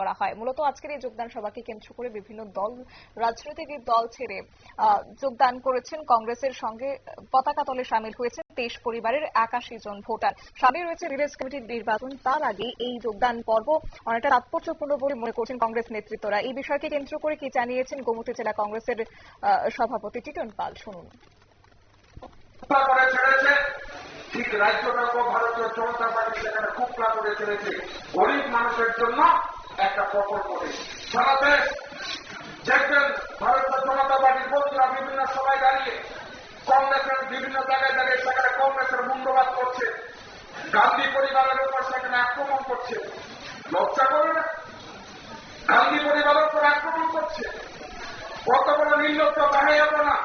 করা হয়। মূলত আজকের এই যোগদান সভাকে কেন্দ্র করে বিভিন্ন দল, রাজনৈতিক দল ছেড়ে যোগদান করেছেন। কংগ্রেসের সঙ্গে পতাকা তলে সামিল হয়েছেন তেইশ পরিবারের একাশি জন ভোটার। সামনে রয়েছে রিলিজ কমিটির নির্বাচন। তার আগে এই যোগদান পর্ব অনেকটা তাৎপর্যপূর্ণ বলে মনে করছেন কংগ্রেস নেতৃত্বরা। এই বিষয়কে কেন্দ্র করে কি জানিয়েছেন গোমতী জেলা কংগ্রেসের সভাপতি টিটন পাল। শুনুন। ঠিক রাজ্যটাকেও ভারতীয় জনতা পার্টি সেখানে কুপলা করে ছেড়েছে গরিব মানুষের জন্য একটা প্রকল্প সারা দেশ দেখবেন ভারতীয় জনতা পার্টির বন্ধুরা বিভিন্ন সময় দাঁড়িয়ে কংগ্রেসের বিভিন্ন জায়গায় দাঁড়িয়ে সেখানে কংগ্রেসের মুন্ডবাদ করছে। গান্ধী পরিবারের উপর সেখানে আক্রমণ করছে। লজ্জা করে না? গান্ধী পরিবারের উপর আক্রমণ করছে। কত বড় নির্লজ্জ দেখা যাবে না?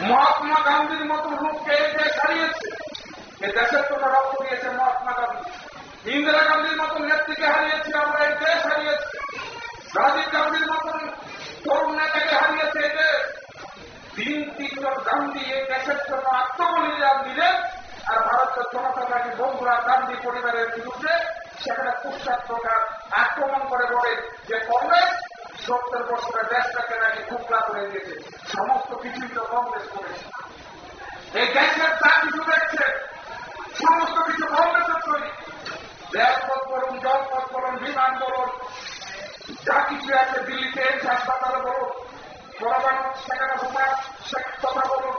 মহাত্মা গান্ধীর মতন লোককে এই দেশ হারিয়েছে। এ দেশের জন্য রক্ত দিয়েছে মহাত্মা গান্ধী। নেত্রীকে হারিয়েছি, আমরা এই দেশ হারিয়েছি। রাজীব গান্ধীর মতন তরুণ নেতাকে হারিয়েছে এই দেশ তিন তিনজন গান্ধী এই দেশের জন্য আত্মবলিদান দিলেন আর ভারতের জনতা পার্টির বন্ধুরা গান্ধী পরিবারের বিরুদ্ধে সেখানে কুৎসাত প্রকার আক্রমণ করে বলে যে কংগ্রেস সত্তর বছরের দেশটাকে নাকি কুকলা করে দিয়েছে। সমস্ত কিছুই তো কংগ্রেস করেছে এই দেশের যা কিছু দেখছে সমস্ত কিছু কংগ্রেসের তৈরি রেলপথ বলুন জলপথ বলুন বিমান বলুন যা কিছু আছে দিল্লিতে, হাসপাতালে বলুন পরমাণু সেখানে সে- কথা বলুন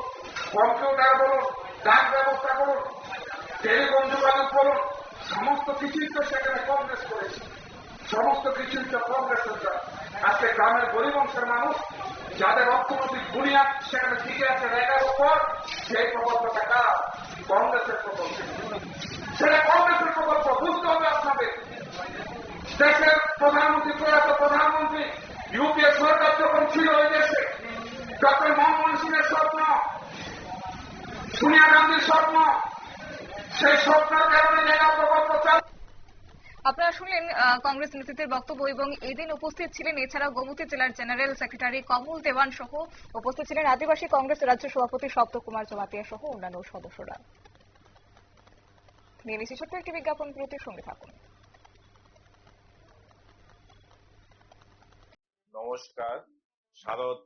কম্পিউটার বলুন ডাক ব্যবস্থা বলুন টেলিফোন যোগাযোগ বলুন সমস্ত কিছুই তো সেখানে কংগ্রেস করেছে। সমস্ত কিছুই তো কংগ্রেসের আজকে গ্রামের গরিব অংশের মানুষ, যাদের অর্থনৈতিক বুনিয়াদ সেখানে টিকে আছে রেগার উপর, সেই প্রকল্পটা কার? কংগ্রেসের প্রকল্প। সেটা কংগ্রেসের প্রকল্প, বুঝতে হবে আপনাদের। দেশের প্রধানমন্ত্রী, প্রয়াত প্রধানমন্ত্রী ইউপিএ সরকার যখন ছিল ওই দেশে, ডক্টর মনমোহন সিংয়ের স্বপ্ন, সোনিয়া গান্ধীর স্বপ্ন, সেই স্বপ্নের কারণে জায়গা প্রকল্প চালু। আপনারা শুনলেন কংগ্রেস নেতৃত্বের বক্তব্য এবং এদিন উপস্থিত ছিলেন এছাড়াও গোমতী জেলার জেনারেল সেক্রেটারি কমল দেওয়ান সহ উপস্থিত ছিলেন আদিবাসী কংগ্রেস রাজ্য সভাপতি সপ্ত কুমার জমাতিয়া সহ অন্যান্য সদস্যরা। একটি বিজ্ঞাপন বিরতির সঙ্গে থাকুন। নমস্কার শারদ